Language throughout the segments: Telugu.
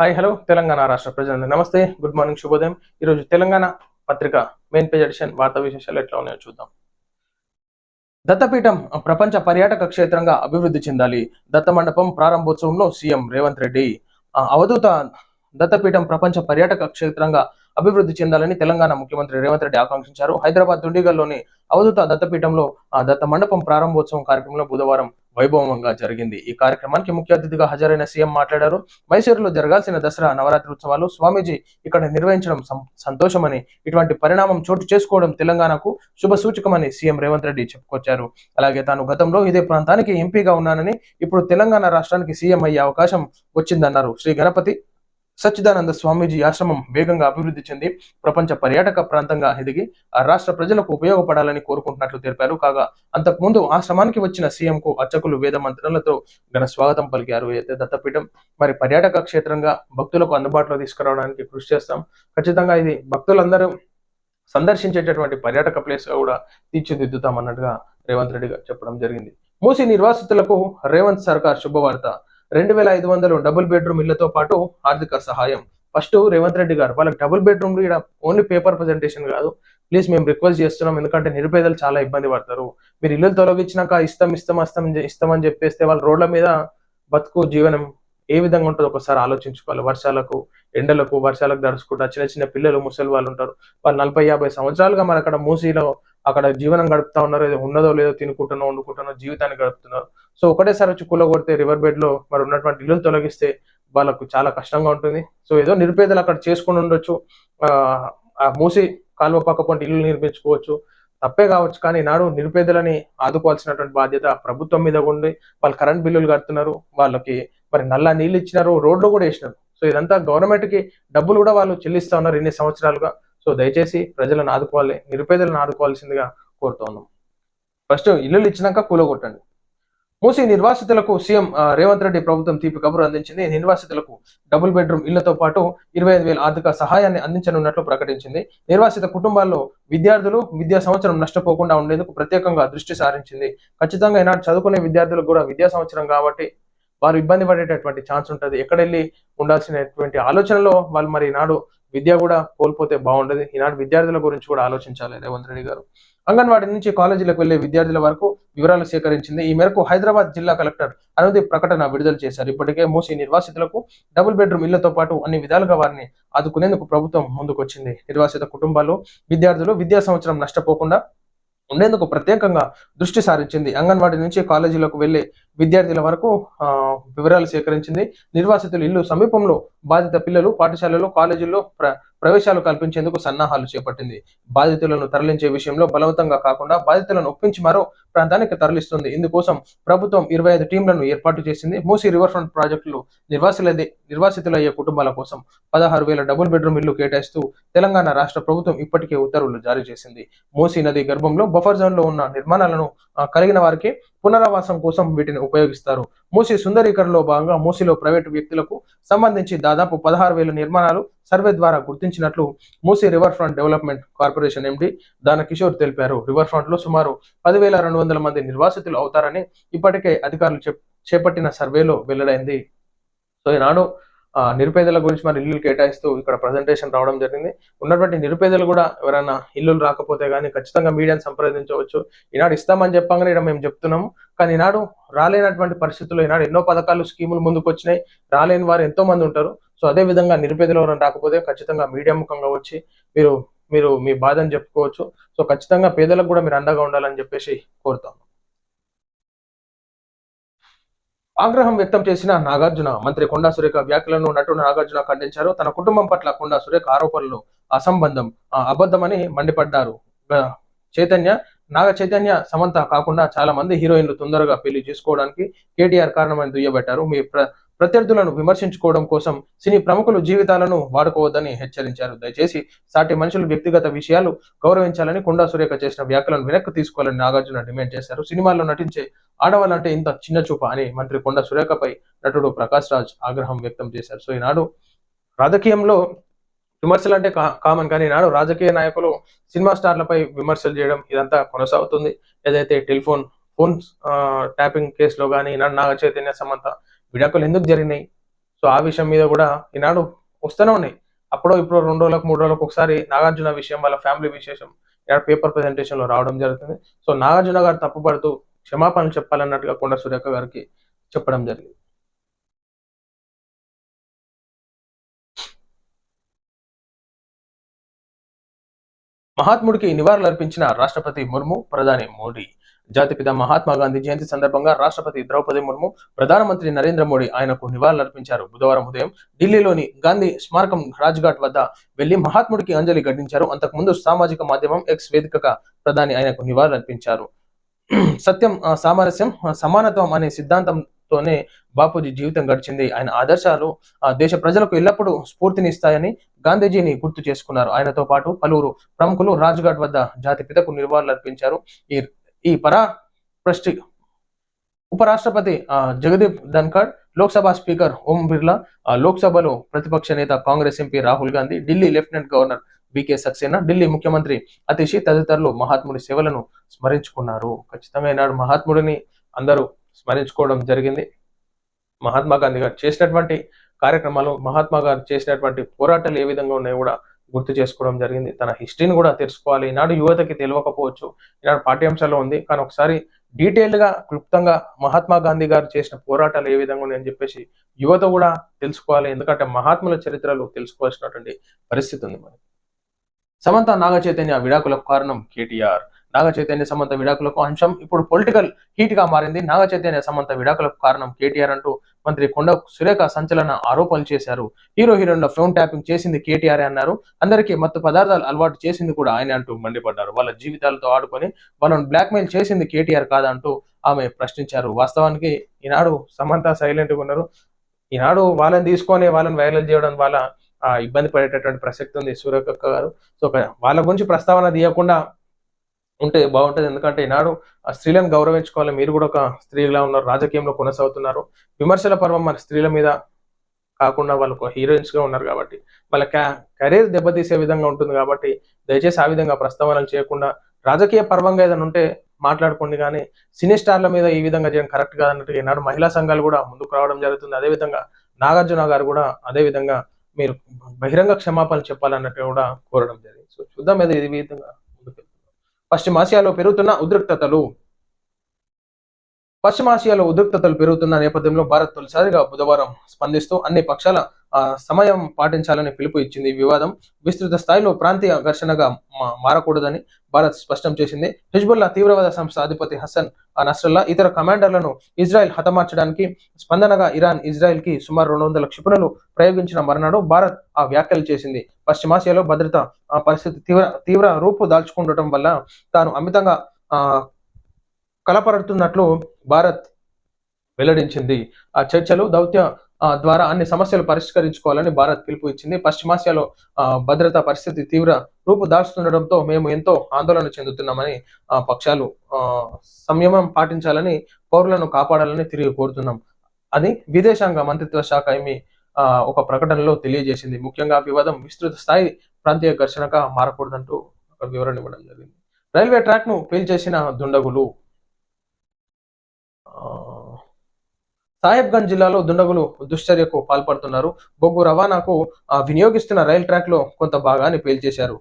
హాయ్ హలో తెలంగాణ రాష్ట్ర ప్రజలందరూ. నమస్తే గుడ్ మార్నింగ్ శుభోదయం. ఈరోజు తెలంగాణ పత్రిక మెయిన్ పేజ్ ఎడిషన్ వార్తా విశేషాలు ఎట్లా ఉన్నాయో చూద్దాం. దత్తపీఠం ప్రపంచ పర్యాటక క్షేత్రంగా అభివృద్ధి చెందాలి. దత్త మండపం ప్రారంభోత్సవంలో సీఎం రేవంత్ రెడ్డి. అవధూత దత్తపీఠం ప్రపంచ పర్యాటక క్షేత్రంగా అభివృద్ధి చెందాలని తెలంగాణ ముఖ్యమంత్రి రేవంత్ రెడ్డి ఆకాంక్షించారు. హైదరాబాద్ దుండిగల్లోని అవధూత దత్తపీఠంలో ఆ దత్త మండపం ప్రారంభోత్సవం కార్యక్రమంలో బుధవారం వైభవంగా జరిగింది. ఈ కార్యక్రమానికి ముఖ్య అతిథిగా హాజరైన సీఎం మాట్లాడారు. మైసూరులో జరగాల్సిన దసరా నవరాత్రి ఉత్సవాలు స్వామీజీ ఇక్కడ నిర్వహించడం సం- సంతోషమని ఇటువంటి పరిణామం చోటు చేసుకోవడం తెలంగాణకు శుభ సూచకమని సీఎం రేవంత్ రెడ్డి చెప్పుకొచ్చారు. అలాగే తాను గతంలో ఇదే ప్రాంతానికి ఎంపీగా ఉన్నానని ఇప్పుడు తెలంగాణ రాష్ట్రానికి సీఎం అయ్యే అవకాశం వచ్చిందన్నారు శ్రీ గణపతి సచ్చిదానంద స్వామీజీ ఆశ్రమం వేగంగా అభివృద్ధి చెంది ప్రపంచ పర్యాటక ప్రాంతంగా ఎదిగి ఆ రాష్ట్ర ప్రజలకు ఉపయోగపడాలని కోరుకుంటున్నట్లు తెలిపారు. కాగా అంతకుముందు ఆశ్రమానికి వచ్చిన సీఎంకు అర్చకులు వేద మంత్రాలతో ఘన స్వాగతం పలికారు. అయితే దత్తపీఠం మరి పర్యాటక క్షేత్రంగా భక్తులకు అందుబాటులో తీసుకురావడానికి కృషి చేస్తాం. ఖచ్చితంగా ఇది భక్తులందరూ సందర్శించేటటువంటి పర్యాటక ప్లేస్గా కూడా తీర్చిదిద్దుతాం అన్నట్టుగా రేవంత్ రెడ్డి గారు చెప్పడం జరిగింది. మూసి నిర్వాసితులకు రేవంత్ సర్కార్ శుభవార్త. రెండు వేల ఐదు వందలు డబుల్ బెడ్రూమ్ ఇళ్ళతో పాటు ఆర్థిక సహాయం. ఫస్ట్ రేవంత్ రెడ్డి గారు వాళ్ళకి డబుల్ బెడ్రూమ్ ఇక్కడ ఓన్లీ పేపర్ ప్రజెంటేషన్ కాదు. ప్లీజ్ మేము రిక్వెస్ట్ చేస్తున్నాం ఎందుకంటే నిరుపేదలు చాలా ఇబ్బంది పడతారు. మీరు ఇల్లు తొలగించినాక ఇస్తాం ఇస్తాం ఇస్తాం ఇస్తామని చెప్పేస్తే వాళ్ళు రోడ్ల మీద బతుకు జీవనం ఏ విధంగా ఉంటుందో ఒకసారి ఆలోచించుకోవాలి. వర్షాలకు ఎండలకు వర్షాలకు దడుచుకుంటా చిన్న చిన్న పిల్లలు ముసలి వాళ్ళు ఉంటారు. వాళ్ళు నలభై యాభై సంవత్సరాలుగా మన అక్కడ మూసీలో అక్కడ జీవనం గడుపుతా ఉన్నారు ఏదో ఉన్నదో లేదో తినుకుంటున్నో వండుకుంటున్నో జీవితాన్ని గడుపుతున్నారు. సో ఒకటేసారి వచ్చి కూల కొడితే రివర్ బెడ్లో మరి ఉన్నటువంటి ఇల్లు తొలగిస్తే వాళ్ళకు చాలా కష్టంగా ఉంటుంది. సో ఏదో నిరుపేదలు అక్కడ చేసుకుని ఉండొచ్చు. ఆ, ఆ మూసి కాలువ పక్క పొంటి ఇల్లు నిర్మించుకోవచ్చు. తప్పే కావచ్చు కానీ నాడు నిరుపేదలని ఆదుకోవాల్సినటువంటి బాధ్యత ప్రభుత్వం మీద ఉండి వాళ్ళు కరెంట్ బిల్లులు కడుతున్నారు. వాళ్ళకి మరి నల్ల నీళ్ళు ఇచ్చినారు. రోడ్లు కూడా వేసినారు. సో ఇదంతా గవర్నమెంట్కి డబ్బులు కూడా వాళ్ళు చెల్లిస్తా ఉన్నారు ఇన్ని సంవత్సరాలుగా. సో దయచేసి ప్రజలను ఆదుకోవాలి నిరుపేదలను ఆదుకోవాల్సిందిగా కోరుతా ఫస్ట్ ఇల్లులు ఇచ్చినాక కూలగొట్టండి మూసి నిర్వాసితులకు సీఎం రేవంత్ రెడ్డి ప్రభుత్వం తీపి కబురు అందించింది. నిర్వాసితులకు డబుల్ బెడ్రూమ్ ఇళ్ళతో పాటు ఇరవై ఐదు వేల ఆర్థిక సహాయాన్ని అందించనున్నట్లు ప్రకటించింది. నిర్వాసిత కుటుంబాల్లో విద్యార్థులు విద్యా సంవత్సరం నష్టపోకుండా ఉండేందుకు ప్రత్యేకంగా దృష్టి సారించింది. ఖచ్చితంగా ఈనాడు చదువుకునే విద్యార్థులకు కూడా విద్యా సంవత్సరం కాబట్టి వారు ఇబ్బంది పడేటటువంటి ఛాన్స్ ఉంటుంది. ఎక్కడెళ్ళి ఉండాల్సినటువంటి ఆలోచనలో వాళ్ళు మరి నాడు విద్య కూడా కోల్పోతే బాగుండదు. ఈనాడు విద్యార్థుల గురించి కూడా ఆలోచించాలి రేవంత్ రెడ్డి గారు. అంగన్వాడీ నుంచి కాలేజీలకు వెళ్ళే విద్యార్థుల వరకు వివరాలు సేకరించింది. ఈ మేరకు హైదరాబాద్ జిల్లా కలెక్టర్ అనుదీప్ ప్రకటన విడుదల చేశారు. ఇప్పటికే మూసి నిర్వాసితులకు డబుల్ బెడ్రూమ్ ఇళ్ళతో పాటు అన్ని విధాలుగా వారిని ఆదుకునేందుకు ప్రభుత్వం ముందుకొచ్చింది. నిర్వాసిత కుటుంబాలు విద్యార్థులు విద్యా సంవత్సరం నష్టపోకుండా ఉండేందుకు ప్రత్యేకంగా దృష్టి సారించింది. అంగన్వాడీ నుంచి కాలేజీలకు వెళ్ళే విద్యార్థుల వరకు వివరాలు సేకరించింది. నిర్వాసితుల ఇల్లు సమీపంలో బాధిత పిల్లలు పాఠశాలలు కాలేజీల్లో ప్ర ప్రవేశాలు కల్పించేందుకు సన్నాహాలు చేపట్టింది. బాధితులను తరలించే విషయంలో బలవంతంగా కాకుండా బాధితులను ఒప్పించి మరో ప్రాంతానికి తరలిస్తుంది. ఇందుకోసం ప్రభుత్వం ఇరవై ఐదు టీంలను ఏర్పాటు చేసింది. మూసి రివర్ ఫ్రంట్ ప్రాజెక్టులు నిర్వాసులదే నిర్వాసితులయ్యే కుటుంబాల కోసం పదహారు వేల డబుల్ బెడ్రూమ్ ఇల్లు కేటాయిస్తూ తెలంగాణ రాష్ట్ర ప్రభుత్వం ఇప్పటికే ఉత్తర్వులు జారీ చేసింది. మూసీ నది గర్భంలో బఫర్ జోన్లో ఉన్న నిర్మాణాలను కలిగిన వారికి పునరావాసం కోసం వీటిని ఉపయోగిస్తారు. మూసి సుందరీకరణలో భాగంగా మూసిలో ప్రైవేటు వ్యక్తులకు సంబంధించి దాదాపు పదహారు వేల నిర్మాణాలు సర్వే ద్వారా గుర్తించినట్లు Musi river front development corporation MD Dana Kishore తెలిపారు. రివర్ ఫ్రంట్లో సుమారు పదివేల రెండు వందల మంది నిర్వాసితులు అవుతారని ఇప్పటికే అధికారులు చేపట్టిన సర్వేలో వెల్లడైంది. సో ఈనాడు నిరుపేదల గురించి మరి ఇల్లు కేటాయిస్తూ ఇక్కడ ప్రజెంటేషన్ రావడం జరిగింది. ఉన్నటువంటి నిరుపేదలు కూడా ఎవరైనా ఇల్లులు రాకపోతే కానీ ఖచ్చితంగా మీడియాను సంప్రదించవచ్చు. ఈనాడు ఇస్తామని చెప్పగానే ఇక్కడ మేము చెప్తున్నాము. కానీ ఈనాడు రాలేనటువంటి పరిస్థితుల్లో ఈనాడు ఎన్నో పథకాలు స్కీములు ముందుకు వచ్చినాయి రాలేని వారు ఎంతో మంది ఉంటారు. సో అదే విధంగా నిరుపేదలు ఎవరైనా రాకపోతే ఖచ్చితంగా మీడియా ముఖంగా వచ్చి మీరు మీరు మీ బాధను చెప్పుకోవచ్చు. సో ఖచ్చితంగా పేదలకు కూడా మీరు అండగా ఉండాలని చెప్పేసి కోరుతాం ఆగ్రహం వ్యక్తం చేసిన నాగార్జున మంత్రి కొండా సురేఖ వ్యాఖ్యలను నటుడు నాగార్జున ఖండించారు. తన కుటుంబం పట్ల కొండా సురేఖ ఆరోపణలు అసంబంధం ఆ, అబద్ధమని మండిపడ్డారు. చైతన్య నాగ చైతన్య సమంత కాకుండా చాలా మంది హీరోయిన్లు తొందరగా పెళ్ళి చేసుకోవడానికి కేటీఆర్ కారణమని దుయ్యబట్టారు. మీ ప్ర ప్రత్యర్థులను విమర్శించుకోవడం కోసం సినీ ప్రముఖులు జీవితాలను వాడుకోవద్దని హెచ్చరించారు. దయచేసి సాటి మనుషులు వ్యక్తిగత విషయాలు గౌరవించాలని కొండా సురేఖ చేసిన వ్యాఖ్యలను వెనక్కి తీసుకోవాలని నాగార్జున డిమాండ్ చేశారు. సినిమాల్లో నటించే ఆడవాళ్ళంటే ఇంత చిన్న చూప అని మంత్రి కొండ సురేఖపై నటుడు ప్రకాష్ రాజ్ ఆగ్రహం వ్యక్తం చేశారు. సో ఈనాడు రాజకీయంలో విమర్శలు అంటే కా- కామన్ కానీ నాడు రాజకీయ నాయకులు సినిమా స్టార్లపై విమర్శలు చేయడం ఇదంతా కొనసాగుతుంది. ఏదైతే టెలిఫోన్ ఫోన్ ట్యాపింగ్ కేసులో కానీ నాడు నాగ చైతన్య సమంత విడాకులు ఎందుకు జరిగినాయి? సో ఆ విషయం మీద కూడా ఈనాడు వస్తూనే ఉన్నాయి. అప్పుడో ఇప్పుడు రెండు రోజులకు మూడు రోజులకు ఒకసారి నాగార్జున విషయం వాళ్ళ ఫ్యామిలీ విశేషం ఈనాడు పేపర్ ప్రజెంటేషన్లో రావడం జరుగుతుంది. సో నాగార్జున గారు తప్పుపడుతూ క్షమాపణలు చెప్పాలన్నట్టుగా కొండ సురేఖ గారికి చెప్పడం జరిగింది. మహాత్ముడికి నివాళులు అర్పించిన రాష్ట్రపతి ముర్ము ప్రధాని మోడీ. జాతిపిత మహాత్మా గాంధీ జయంతి సందర్భంగా రాష్ట్రపతి ద్రౌపది ముర్ము ప్రధానమంత్రి నరేంద్ర మోడీ ఆయనకు నివాళులర్పించారు. బుధవారం ఉదయం ఢిల్లీలోని గాంధీ స్మారకం రాజ్ఘాట్ వద్ద వెళ్ళి మహాత్ముడికి అంజలి ఘటించారు. అంతకుముందు సామాజిక మాధ్యమం ఎక్స్ వేదికగా ప్రధాని ఆయనకు నివాళులర్పించారు. సత్యం సామరస్యం సమానత్వం అనే సిద్ధాంతంతోనే బాపూజీ జీవితం గడిచింది. ఆయన ఆదర్శాలు దేశ ప్రజలకు ఎల్లప్పుడూ స్ఫూర్తినిస్తాయని గాంధీజీని గుర్తు చేసుకున్నారు. ఆయనతో పాటు పలువురు ప్రముఖులు రాజ్ఘాట్ వద్ద జాతిపితకు నివాళులర్పించారు. ఈ ఈ పరా ప్రస్టి ఉపరాష్ట్రపతి ఆ, జగదీప్ ధన్ఖడ్ లోక్సభ స్పీకర్ ఓం బిర్లా లోక్సభలో ప్రతిపక్ష నేత Congress MP Rahul Gandhi Delhi lieutenant governor బికే Saxena Delhi ముఖ్యమంత్రి అతిషి తదితరులు మహాత్ముడి సేవలను స్మరించుకున్నారు. ఖచ్చితంగా ఈనాడు మహాత్ముడిని అందరూ స్మరించుకోవడం జరిగింది. మహాత్మా గాంధీ గారు చేసినటువంటి కార్యక్రమాలు మహాత్మా గారు చేసినటువంటి పోరాటాలు ఏ విధంగా ఉన్నాయో కూడా గుర్తు చేసుకోవడం జరిగింది. తన హిస్టరీని కూడా తెలుసుకోవాలి. ఈనాడు యువతకి తెలియకపోవచ్చు. ఈనాడు పాఠ్యాంశాల్లో ఉంది. కానీ ఒకసారి డీటెయిల్డ్గా క్లుప్తంగా మహాత్మా గాంధీ గారు చేసిన పోరాటాలు ఏ విధంగా ఉన్నాయని చెప్పేసి యువత కూడా తెలుసుకోవాలి. ఎందుకంటే మహాత్ముల చరిత్రలు తెలుసుకోవాల్సినటువంటి పరిస్థితి ఉంది మనకి. సమంత నాగ చైతన్య విడాకులకు కారణం కేటీఆర్. నాగ చైతన్య సమంత విడాకులకు అంశం. ఇప్పుడు పొలిటికల్ హీట్గా మారింది. నాగ చైతన్య సమంత విడాకులకు కారణం కేటీఆర్ అంటూ మంత్రి కొండ సురేఖ సంచలన ఆరోపణలు చేశారు. హీరో హీరోయిన్ల ఫోన్ ట్యాపింగ్ చేసింది కేటీఆర్ అన్నారు. అందరికీ మత్తు పదార్థాలు అలవాటు చేసింది కూడా ఆయన అంటూ మండిపడ్డారు. వాళ్ళ జీవితాలతో ఆడుకొని వాళ్ళని బ్లాక్మెయిల్ చేసింది కేటీఆర్ కాదంటూ ఆమె ప్రశ్నించారు. వాస్తవానికి ఈనాడు సమంత సైలెంట్గా ఉన్నారు. ఈనాడు వాళ్ళని తీసుకొని వాళ్ళని వైరల్ చేయడం వాళ్ళ ఇబ్బంది పడేటటువంటి ప్రసక్తి ఉంది సూర్యకక్క గారు. సో వాళ్ళ గురించి ప్రస్తావన తీయకుండా ఉంటే బాగుంటుంది. ఎందుకంటే ఈనాడు ఆ స్త్రీలను గౌరవించుకోవాలి. మీరు కూడా ఒక స్త్రీలా ఉన్నారు రాజకీయంలో కొనసాగుతున్నారు. విమర్శల పర్వం మన స్త్రీల మీద కాకుండా వాళ్ళు ఒక హీరోయిన్స్గా ఉన్నారు కాబట్టి వాళ్ళ కెరీర్ దెబ్బతీసే విధంగా ఉంటుంది కాబట్టి దయచేసి ఆ విధంగా ప్రస్తావనలు చేయకుండా రాజకీయ పర్వంగా ఏదైనా ఉంటే మాట్లాడుకోండి. కానీ సినీ స్టార్ల మీద ఈ విధంగా చేయడం కరెక్ట్ కాదన్నట్టు ఈనాడు మహిళా సంఘాలు కూడా ముందుకు రావడం జరుగుతుంది. అదేవిధంగా నాగార్జున గారు కూడా అదే విధంగా మీరు బహిరంగ క్షమాపణలు చెప్పాలన్నట్టు కూడా కోరడం జరిగింది. సో చూద్దాం ఏదో ఈ విధంగా పశ్చిమాసియాలో పెరుగుతున్న ఉద్రిక్తతలు. పశ్చిమాసియాలో ఉద్రిక్తతలు పెరుగుతున్న నేపథ్యంలో భారత్ తొలిసారిగా బుధవారం స్పందిస్తూ అన్ని పక్షాల సమయం పాటించాలని పిలుపు ఇచ్చింది వివాదం. విస్తృత స్థాయిలో ప్రాంతీయ ఘర్షణగా మారకూడదని భారత్ స్పష్టం చేసింది. హిజ్బుల్లా తీవ్రవాద సంస్థ అధిపతి హసన్ నస్రల్లా ఇతర కమాండర్లను ఇజ్రాయెల్ హతమార్చడానికి స్పందనగా ఇరాన్ ఇజ్రాయెల్కి సుమారు రెండు వందల క్షిపణులు ప్రయోగించిన మరునాడు భారత్ ఆ వ్యాఖ్యలు చేసింది. పశ్చిమాసియాలో భద్రత పరిస్థితి తీవ్ర తీవ్ర రూపు దాల్చుకుండటం వల్ల తాను అమితంగా ఆ కలపరుతున్నట్లు భారత్ వెల్లడించింది. ఆ చర్చలు దౌత్య ద్వారా అన్ని సమస్యలు పరిష్కరించుకోవాలని భారత్ పిలుపు ఇచ్చింది పశ్చిమాసియాలో భద్రతా పరిస్థితి తీవ్ర రూపు దాల్చుతుండటంతో మేము ఎంతో ఆందోళన చెందుతున్నామని ఆ పక్షాలు ఆ, పాటించాలని పౌరులను కాపాడాలని తిరిగి కోరుతున్నాం. అని విదేశాంగ మంత్రిత్వ శాఖ ఏమి ఒక ప్రకటనలో తెలియజేసింది. ముఖ్యంగా వివాదం విస్తృత స్థాయి ప్రాంతీయ ఘర్షణగా మారకూడదంటూ ఒక వివరణ ఇవ్వడం జరిగింది. రైల్వే ట్రాక్ను పేల్చేసిన దుండగులు ఆ, సాహెబ్గంజ్ జిల్లాలో దుండగులు దుశ్చర్యకు పాల్పడుతున్నారు. బొగ్గు రవాణాకు ఆ, వినియోగిస్తున్న రైల్ ట్రాక్లో కొంత భాగాన్ని పేల్చేశారు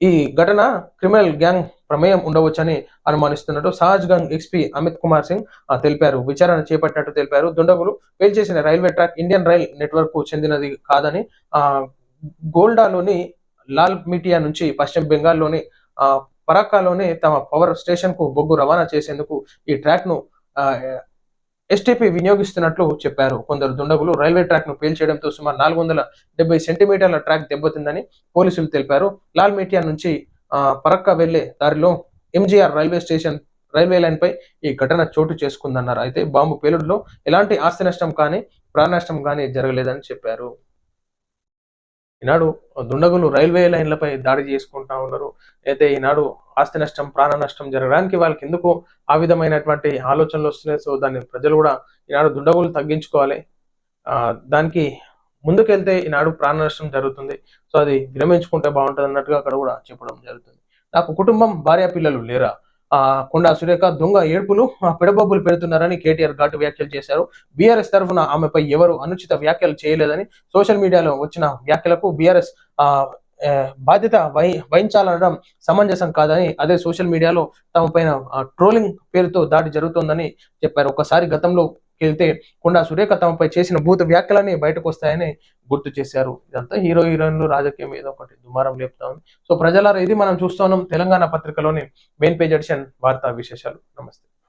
ఈ ఘటన క్రిమినల్ గ్యాంగ్ ప్రమేయం ఉండవచ్చని అనుమానిస్తున్నట్టు సహజ్ గంగ్ ఎక్స్పీ అమిత్ కుమార్ సింగ్ తెలిపారు. విచారణ చేపట్టినట్టు తెలిపారు. దుండగులు పేల్చేసిన రైల్వే ట్రాక్ ఇండియన్ రైల్ నెట్వర్క్కు చెందినది కాదని ఆ గోల్డాలోని లాల్ మీటియా నుంచి పశ్చిమ బెంగాల్లోని ఆ తమ పవర్ స్టేషన్కు బొగ్గు రవాణా చేసేందుకు ఈ ట్రాక్ను ఎస్టీపీ వినియోగిస్తున్నట్లు చెప్పారు. కొందరు దుండగులు రైల్వే ట్రాక్ను పేల్చేయడంతో సుమారు నాలుగు వందల డెబ్బై సెంటీమీటర్ల ట్రాక్ దెబ్బతిందని పోలీసులు తెలిపారు. లాల్ మీటియా నుంచి ఆ, పరక్క వెళ్ళే దారిలో MGR railway station railway line పై ఈ ఘటన చోటు చేసుకుందన్నారు. అయితే బాంబు పేలుడులో ఎలాంటి ఆస్తి నష్టం కానీ ప్రాణ నష్టం కానీ జరగలేదని చెప్పారు. ఈనాడు దుండగులు రైల్వే లైన్లపై దాడి చేసుకుంటా ఉన్నారు. అయితే ఈనాడు ఆస్తి నష్టం ప్రాణ నష్టం జరగడానికి వాళ్ళకి ఎందుకు ఆ విధమైనటువంటి ఆలోచనలు వస్తున్నాయి? సో దాన్ని ప్రజలు కూడా ఈనాడు దుండగులు తగ్గించుకోవాలి. దానికి ముందుకెళ్తే ఈనాడు ప్రాణ నష్టం జరుగుతుంది. సో అది విరమించుకుంటే బాగుంటుంది అన్నట్టుగా అక్కడ కూడా చెప్పడం జరుగుతుంది. నాకు కుటుంబం భార్య పిల్లలు లేరా? కొండా సురేఖ దొంగ ఏడుపులు పిడబబ్బులు పెడుతున్నారని కేటీఆర్ ఘాటు వ్యాఖ్యలు చేశారు. బీఆర్ఎస్ తరఫున ఆమెపై ఎవరు అనుచిత వ్యాఖ్యలు చేయలేదని సోషల్ మీడియాలో వచ్చిన వ్యాఖ్యలకు బీఆర్ఎస్ ఆ బాధ్యత వహి వహించాలనడం సమంజసం కాదని అదే సోషల్ మీడియాలో తమ పైన ట్రోలింగ్ పేరుతో దాడి జరుగుతోందని చెప్పారు. ఒకసారి గతంలో వెళ్తే కొండా సురేఖ తమపై చేసిన భూత వ్యాఖ్యలని బయటకు వస్తాయని గుర్తు చేశారు. ఇదంతా హీరో హీరోయిన్లు రాజకీయం ఏదో ఒకటి దుమారం లేపుతా ఉంది. సో ప్రజలారా ఇది మనం చూస్తున్నాం తెలంగాణ పత్రికలోని మెయిన్ పేజ్ ఎడిషన్ వార్తా విశేషాలు. నమస్తే.